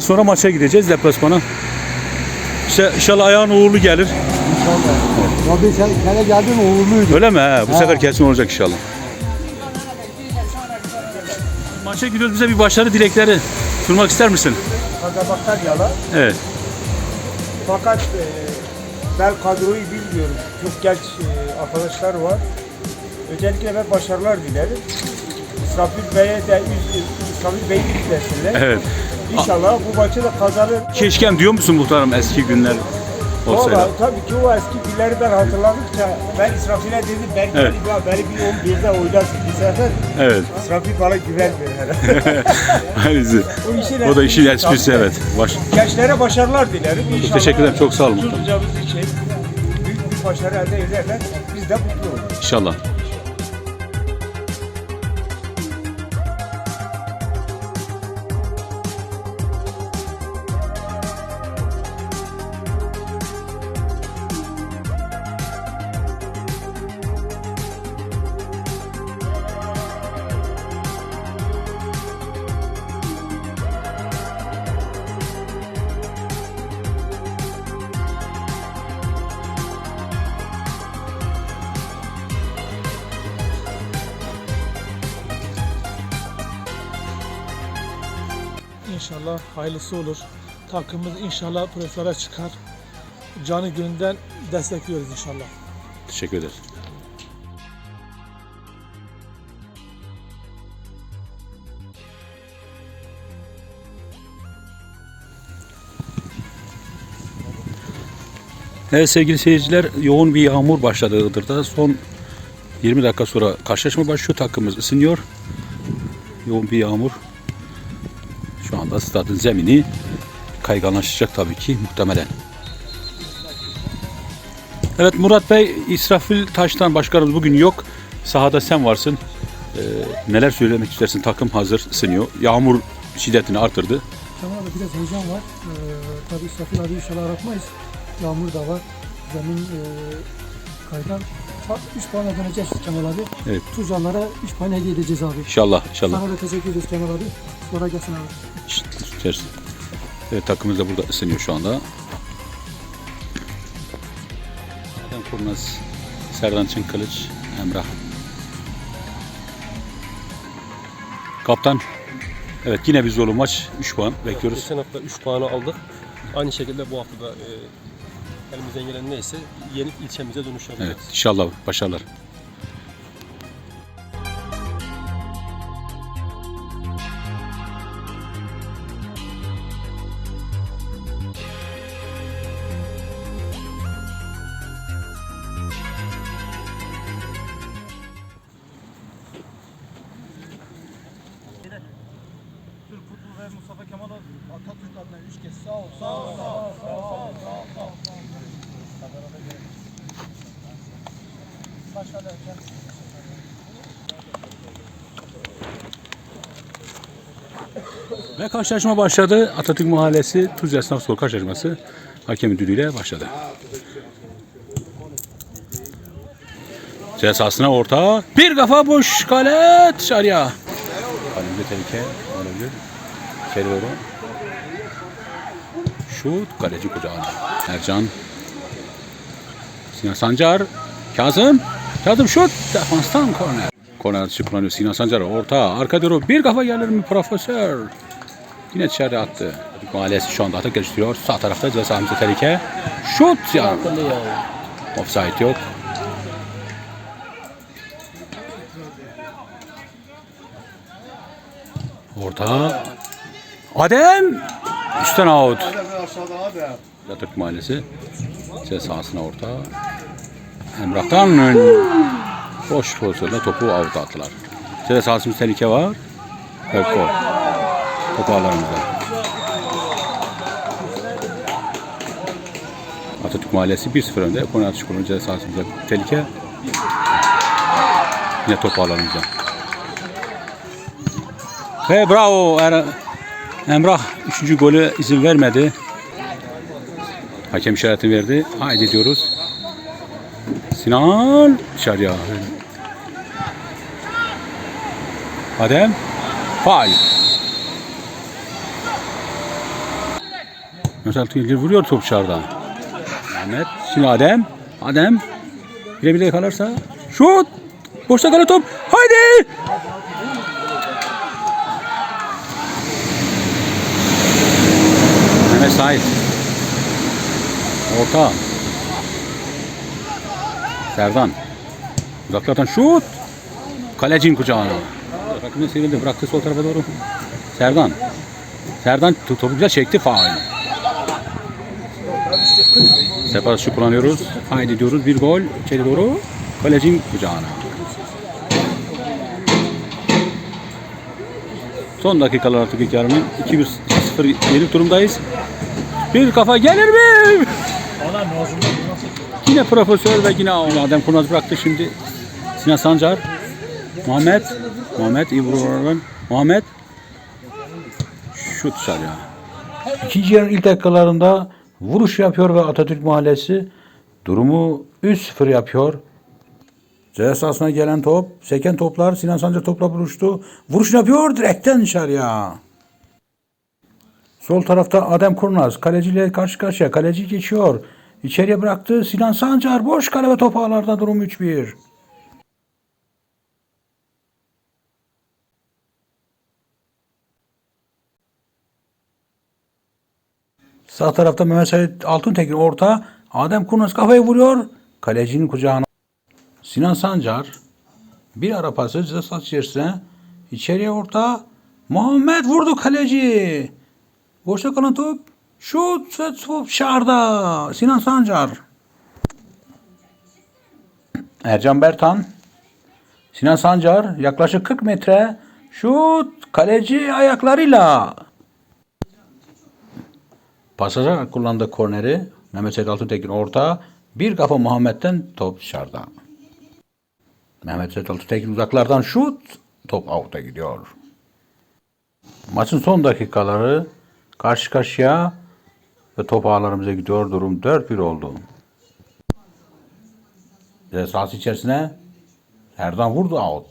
Sonra maça gideceğiz deplasmana. İşte inşallah ayağın uğurlu gelir. İnşallah. Rabbi sen kere geldin uğurluydu. Öyle mi? He, bu Ha. sefer kesin olacak inşallah. Maça gidiyoruz bize bir başarı dilekleri sunmak ister misin? Kazabaklar yalan. Evet. Fakat e, ben kadroyu bilmiyorum. Çok genç e, arkadaşlar var. Özellikle ben başarılar dilerim. İsrafil Bey'e de İsrafil Bey'i izlesinler. Evet. İnşallah bu maçı da kazanır. Keşkem diyor musun muhtarım eski günler olsaydı? Valla tabii ki o eski günleri ben hatırladıkça ben İsrafil'e dedim ben Evet. evet. beni bir 11'de oynarsın bir sefer. Evet. İsrafil bana güvenmiyor herhalde. O, o da işin esprisi evet. Baş. Gençlere başarılar dilerim. İnşallah teşekkür ederim, çok sağ olun. Tuncamız için büyük bir başarı elde ederler. Biz de mutlu oluruz. İnşallah. İnşallah hayırlısı olur. Takımımız inşallah profesyonel çıkar. Canı gönülden destekliyoruz inşallah. Teşekkür ederiz. Evet sevgili seyirciler yoğun bir yağmur başladı Iğdır'da. Son 20 dakika sonra karşılaşma başlıyor. Takımımız ısınıyor. Yoğun bir yağmur. Şu anda stadın zemini kayganlaşacak tabii ki muhtemelen. Evet Murat Bey, İsrafil Taş'tan başkanımız bugün yok. Sahada sen varsın. Ee, neler söylemek istersin? Takım hazır, ısınıyor. Yağmur şiddetini artırdı. Kemal abi biraz heyecan var. Ee, tabii İsrafil abi inşallah aratmayız. Yağmur da var. Zemin e, kaygan. 3 puana döneceğiz Kemal abi. Evet. Tuzcanlara 3 puan hediye edeceğiz abi. İnşallah, inşallah. Sana da teşekkür ediyoruz Kemal abi. Sonra gelsin abi. Şşt, ters. Evet takımımız da burada ısınıyor şu anda. Adem Kurnaz, Serdan Çınkılıç, Emrah. Kaptan. Evet yine bir zorlu maç. 3 puan bekliyoruz. Geçen hafta 3 puanı aldık. Aynı şekilde bu hafta da e, elimizden gelen neyse yenip ilçemize dönüş yapacağız. Evet inşallah başarılar. Ol. Sağ ol. Sağ ol. Sağ ol. Kamerada gel. Başka derken. Ve karşılaşma başladı. Atatürk Mahallesi Tuz Esnaf Spor karşılaşması hakem müdürüyle başladı. Cezasına orta. Bir kafa boş kale dışarıya. Kalemde tehlike olabilir. İçeri. Şut kaleci kucağına. Ercan. Sinan Sancar. Kazım. Kazım şut. Defanstan korner. Korner atışı kullanıyor Sinan Sancar. Orta. Arka doğru. Bir kafa gelir mi profesör? Yine dışarı attı. Mahallesi şu anda atak geliştiriyor. Sağ tarafta ceza tehlike. Şut ya. Offside yok. Orta. Adem. Üstten out. Atatürk Mahallesi. Ceza sahasına orta. Emrah'tan boş pozisyonda topu out attılar. Ceza sahasında tehlike var. Gol. Topu alanımızda. Atatürk Mahallesi 1-0 önde. Konu atış kurulu ceza sahasında tehlike. Yine topu alanımızda. Ve bravo Er- Emrah 3. golü izin vermedi. Hakem işareti verdi. Haydi diyoruz. Sinan dışarıya. Adem. Faal. Mesela Tüylir vuruyor top dışarıda. Ahmet. Şimdi Adem. Adem. Bire bire yakalarsa. Şut. Boşta kalan top. Haydi. Mehmet Sait. Orta. Serdan. Uzaklardan şut. Kalecinin kucağına. Rakibine sevildi. Bıraktı sol tarafa doğru. Serdan. Serdan to- topu güzel çekti. Faul. Separatçı kullanıyoruz. Haydi diyoruz. Bir gol. içeri doğru. Kalecinin kucağına. Son dakikalar artık ilk yarının 2-1 0 yenik durumdayız. Bir kafa gelir mi? Yine profesör ve yine Adem Kurnaz bıraktı şimdi. Sinan Sancar. Muhammed. Muhammed iyi vururlar. Muhammed. Şut dışarıya. İkinci yarının ilk dakikalarında vuruş yapıyor ve Atatürk Mahallesi durumu 3-0 yapıyor. Ceza sahasına gelen top, seken toplar Sinan Sancar topla vuruştu. Vuruş yapıyor direkten dışarıya. Sol tarafta Adem Kurnaz kaleciyle karşı karşıya. Kaleci geçiyor. İçeriye bıraktı. Sinan Sancar boş kale ve top ağlarda durum 3-1. Sağ tarafta Mehmet Sait Altuntekin orta. Adem Kurnaz kafayı vuruyor. Kalecinin kucağına. Sinan Sancar bir ara pası ceza sahası içerisine içeriye orta Muhammed vurdu kaleci. Boşta kalan top şut ve top dışarıda. Sinan Sancar. Ercan Bertan. Sinan Sancar yaklaşık 40 metre şut kaleci ayaklarıyla. Pasaja kullandığı korneri Mehmet Seyit Altuntekin orta bir kafa Muhammed'den top dışarıda. Mehmet Seyit Altuntekin uzaklardan şut top out'a gidiyor. Maçın son dakikaları karşı karşıya ve top ağlarımıza gidiyor. Durum 4-1 oldu. Ceza sahası içerisine Erdan vurdu out.